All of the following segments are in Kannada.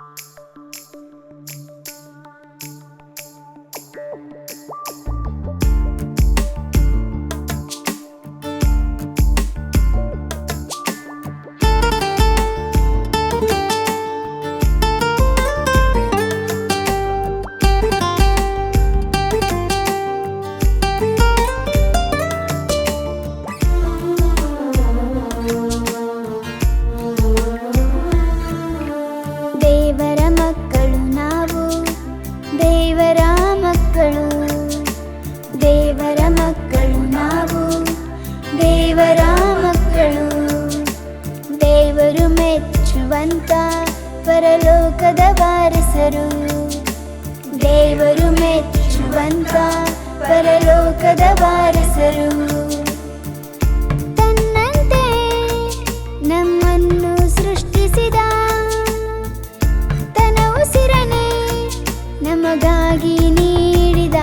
ದೇವರ ವಾರಸರು ದೇವರು ಮೆಚ್ಚುವಂತ ಪರಲೋಕದ ವಾರಸರು. ತನ್ನಂತೆ ನಮ್ಮನ್ನು ಸೃಷ್ಟಿಸಿದ ತನ ಉಸಿರನೆ ನಮಗಾಗಿ ನೀಡಿದ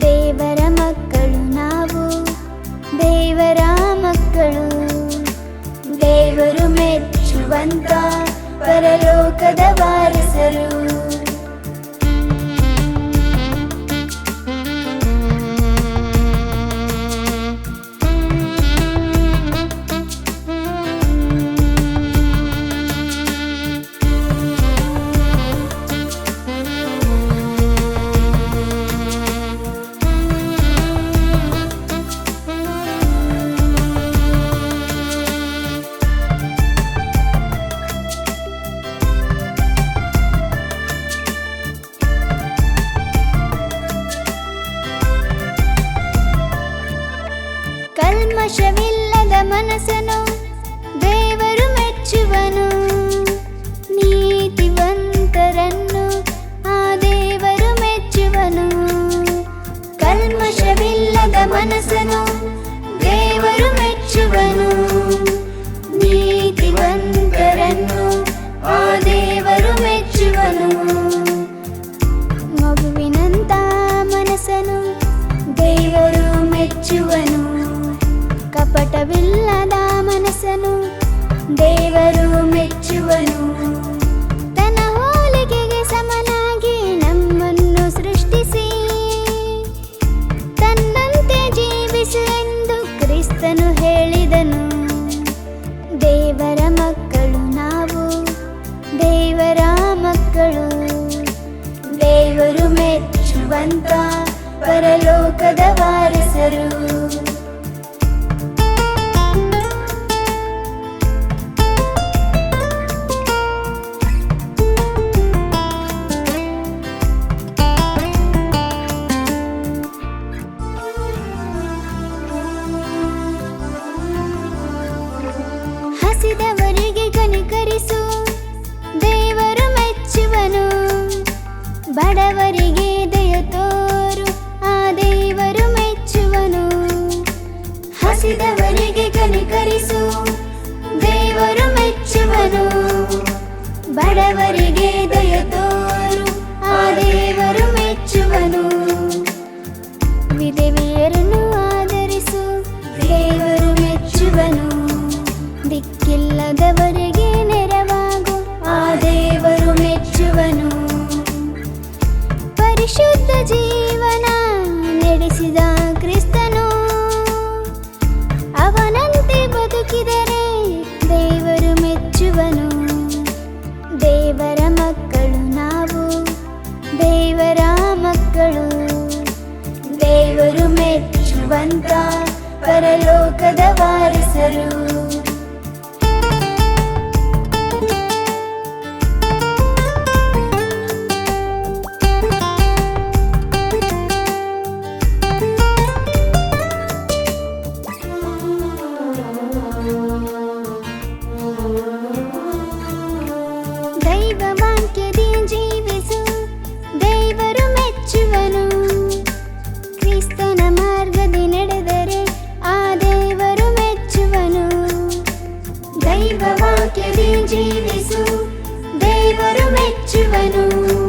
ದೇವರ ಮಕ್ಕಳು ನಾವು, ದೇವರ ಮಕ್ಕಳು ದೇವರು ಮೆಚ್ಚುವಂತ ಪರಲೋಕದ ವಾರಸರು ಕಲ್ಮಶವಿಲ್ಲದ ಮನಸ್ಸನು ದೇವರು ಮೆಚ್ಚುವನು. ನೀತಿವಂತರನ್ನು ಆ ದೇವರು ಮೆಚ್ಚುವನು. ಕಲ್ಮಶವಿಲ್ಲದ ಮನಸ್ಸನು ಮನಸ್ಸನು ದೇವರು ಮೆಚ್ಚುವನು. ತನ್ನ ಹೋಲಿಕೆಗೆ ಸಮನಾಗಿ ನಮ್ಮನ್ನು ಸೃಷ್ಟಿಸಿ. ತನ್ನಂತೆ ಜೀವಿಸು ಎಂದು ಕ್ರಿಸ್ತನು ಹೇಳಿದನು. ದೇವರ ಮಕ್ಕಳು ನಾವು, ದೇವರ ಮಕ್ಕಳು. ದೇವರು ಮೆಚ್ಚುವಂತ ಪರಲೋಕದ ವಾರಸರು. ಹಸಿದವರಿಗೆ ಕನಿಕರಿಸು. ದೇವರು ಮೆಚ್ಚುವನು. ಬಡವರಿಗೆ ಜೀವನ ನಡೆಸಿದ ಕ್ರಿಸ್ತನು. ಅವನಂತೆ ಬದುಕಿದರೆ ದೇವರು ಮೆಚ್ಚುವನು. ದೇವರ ಮಕ್ಕಳು ನಾವು, ದೇವರ ಮಕ್ಕಳು. ದೇವರು ಮೆಚ್ಚುವಂತ ಪರಲೋಕದ ವಾರಸರು. ಜೀವವಾಕ್ಯದಿ ಜೀವಿಸು ದೇವರು ಮೆಚ್ಚುವನು.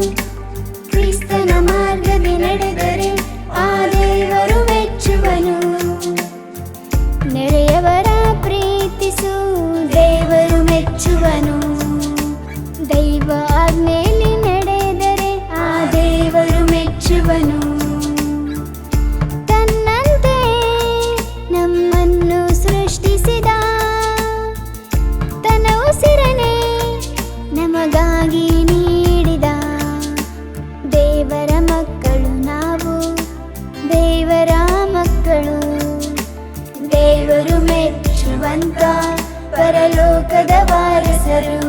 ಪರಲೋಕದ ವಾರಸರು